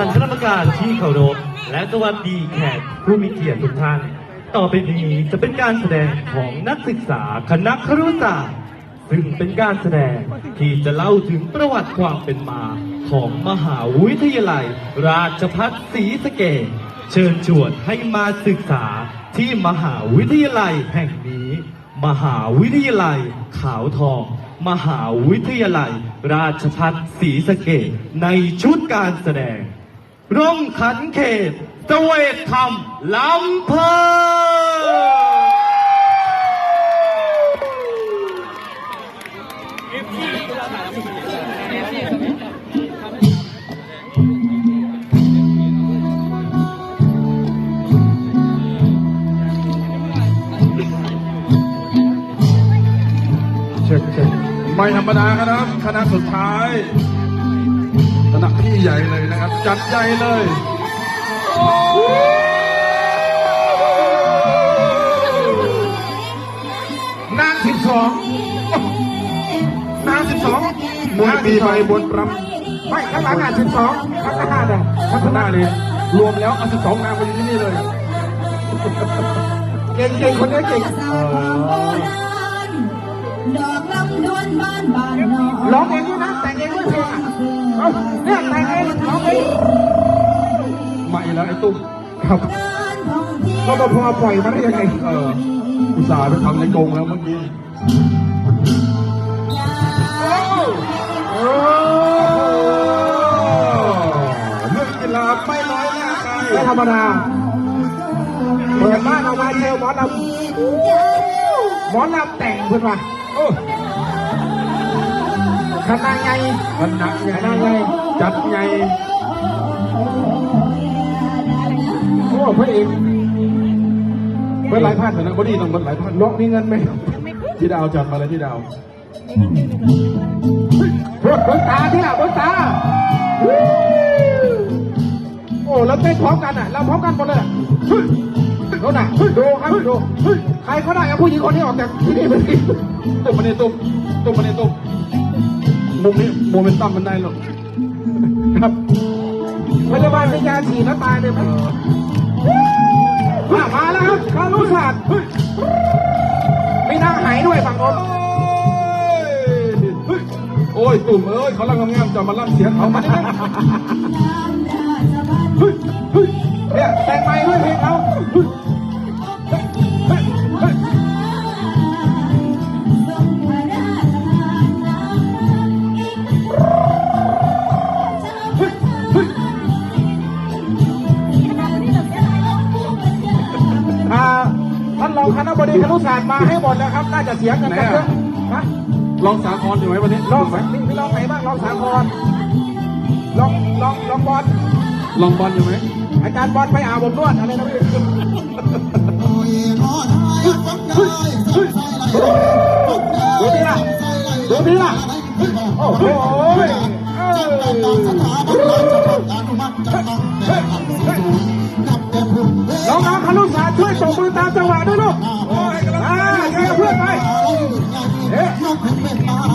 านคณะกรรมการที่เคารพและสวัสดีแขกผู้มีเกียรติทุกท่าน ต่อไปนี้จะเป็นการแสดงของนักศึกษาคณะครุศาสตร์ซึ่งเป็นการแสดงที่จะเล่าถึงประวัติความเป็นมาของมหาวิทยาลัย ราชภัฏศรีสะเกษเชิญชวนให้มาศึกษาที่มหาวิทยาลัยแห่งนี้ มหาวิทยาลัยขาวทอง มหาวิทยาลัย ราชภัฏศรีสะเกษในชุดการแสดง ร่มขันเขตเสเวตธรรมลำเพอเช็คเช็คไม่ธรรมดาครับคณะสุดท้าย คณะพี่ใหญ่เลยนะครับ จัดใหญ่เลยนางสิบสองนางสิบสองมวยปีไปบนปรำไม่ข้างหลังอะสิบสองข้างหน้าเนี่ยข้างหน้าเนี่ยรวมแล้วเอาสิบสองนางมาอยู่ที่นี่เลย เก่งเก่งคนนี้เก่งดอกลำดวนบ้านบ้านนอร้องเองด้วยนะแต่งเองด้วยเพลง อะเอ้าเนี่ยแต่งเองร้องเองไม่แล้วไอ้ตุ้มครับก็มาพอปล่อยมาได้ยังไงเอออุตส่าห์ไปทำในกรงแล้วเมื่อกี้โอ้เรื่องกีฬาไม่น้อยหน้าใครไม่ธรรมดาเปิดบ้านออกมาเจอหมอลำหมอลำแต่งเพื่อนว่า โอ้คณะไงคณะใหญ่คณะใหญ่จัดใหญ่โอ้พระเอกเมื่อหลายพันนะบอดี้ต้องเมื่อหลายพันลกมีเงินไหมพี่ดาวจัดมาเลยพี่ดาวพวกบนตาที่ละบนตาโอ้แล้วเต้นพร้อมกันอะเราพร้อมกันหมดเลยโน่นน่ะดูครับดูใครเขาได้เอาผู้หญิงคนนี้ออกจากที่นี่ไปสิตุ้มมาเนี่ยตุ้มตุ้มมาเนี่ยตุ้ม มุมนี้โมเมนตัมมันได้หรอกครับพยาบาลเป็นยาฉีดแล้วตายเลยไหมมามาแล้วครับคารุศาสตร์มีนางไหด้วยฝั่งโน้นเฮ้ยโอ้ยตุ่มเอ้ยเขาลังงามๆจะมาลั่นเสียงเขามาได้ไหมเฮ้ยเฮ้ยเนี่ยแต่งใหม่ด้วยเพลงเขาอ่า คณะบดีคณะศาสตร์มาให้หมดแล้วครับ น่าจะเสียเงินกันเยอะนะลองสาครอยู่ไหมวันนี้ลองไหมมีมีลองไหนบ้างลองสามพรลองลองลองบอลลองบอลอยู่ไหมอาจารย์บอลไปอาบอบนวดอะไรนะพี่ดูดีล่ะดูดีล่ะโอ้โหเอ้ยน้องๆคณะศาสตร์ช่วยส่งมือตามจังหวะด้วยลูก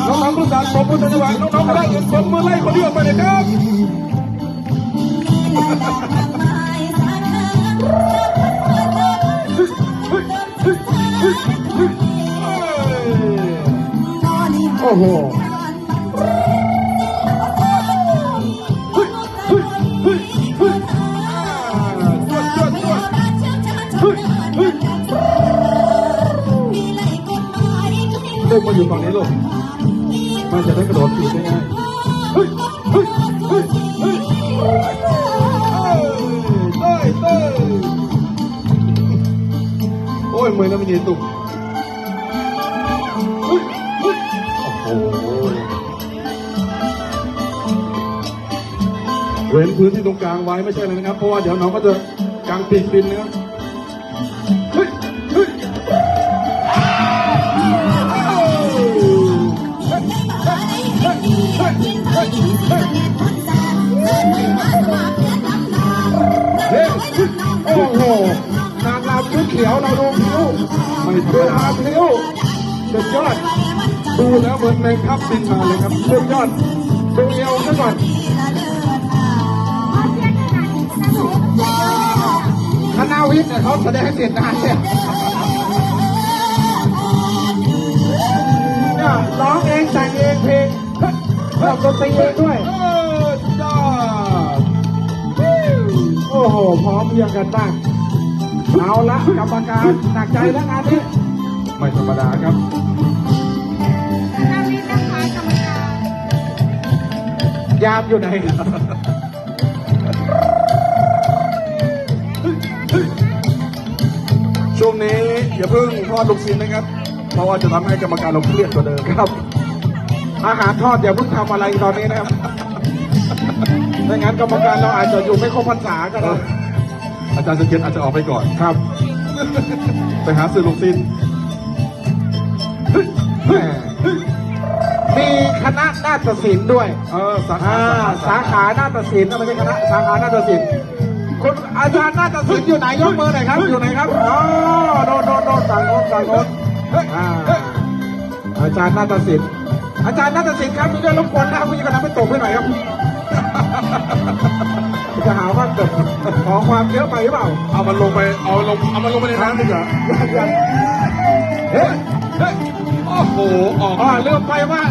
น้องๆผู้สานผมผู้จังหวัดน้องๆก็ได้เห็นผมมือไล่คนเดียวไปเลยครับโอ้โห มาอยู่ฝั่งนี้ลูกมันจะได้กระโดดปีนได้ง่ายเฮ้ยเฮ้ยเฮ้ยเฮ้ยเต้ยเต้ยโอ้ยมือน้ำมันยืนตุ่มเฮ้ยเฮ้ยโอ้โหเว้นพื้นที่ตรงกลางไว้ไม่ใช่เลยนะครับ เพราะว่าเดี๋ยวน้องก็จะกางปีกบินนะครับ โอ้โหนางรำชุดเขียวเราดูคิ้วไม่ธรรมดาคิ้วสุดยอด ดูแล้วเหมือนแมงคับบินมาเลยครับสุดยอดดูเอวซะก่อนคณะวิทย์เนี่เขาแสดงเสร็จนานเนี่ยร้องเองแต่งเองเพลงเราดนตรีเองด้วย พร้อมเพรียงกันมากเอาละกรรมการหนักใจแล้วงานนี้ไม่ธรรมดาครับยามอยู่ไหนช่วงนี้อย่าเพิ่งทอดลูกชิ้นนะครับ เพราะว่าจะทำให้กรรมการเราเครียดกว่าเดิมครับ อาหารทอดอย่าเพิ่งทำอะไรตอนนี้นะครับไม่งั้นกรรมการเราอาจจะอยู่ไม่ครบพรรษาก็ได้ อาจารย์จะเขียนอาจจะออกไปก่อนครับ ไปหาซื้อลูกชิ้นแหม่มีคณะนาฏศิลป์ด้วยเออสาขาอ่าสาขานาฏศิลป์นะไม่ใช่คณะสาขานาฏศิลป์คุณอาจารย์นาฏศิลป์อยู่ไหนยกมือหน่อยครับ อยู่ไหนครับอ๋อโน่นโน่นโน่นสั่งโน่นสั่งโน่นอ่าอาจารย์นาฏศิลป์อาจารย์นาฏศิลป์ครับมีเรื่องรบกวนนะครับคุณจะทำให้ตกให้หน่อยครับ จะหาว่าเกิดขอความเยอะไปหรือเปล่า เอามันลงไป เอาลง เอามันลงไปในน้ำดีกว่ายังยังเฮ้ยเฮ้ยโอ้โห ออกอ๋อลืมไปว่า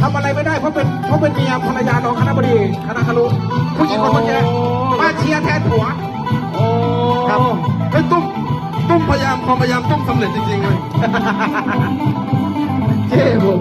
ทำอะไรไม่ได้เพราะเป็นเพราะเป็นเมียภรรยาน้องคณะบดีคณะคารุผู้หญิงคนเมื่อกี้มาเชียร์แทนผัวโอ้ครับเฮ้ยตุ้มตุ้มพยายามความพยายามตุ้มสำเร็จจริงๆเลยเท่ผม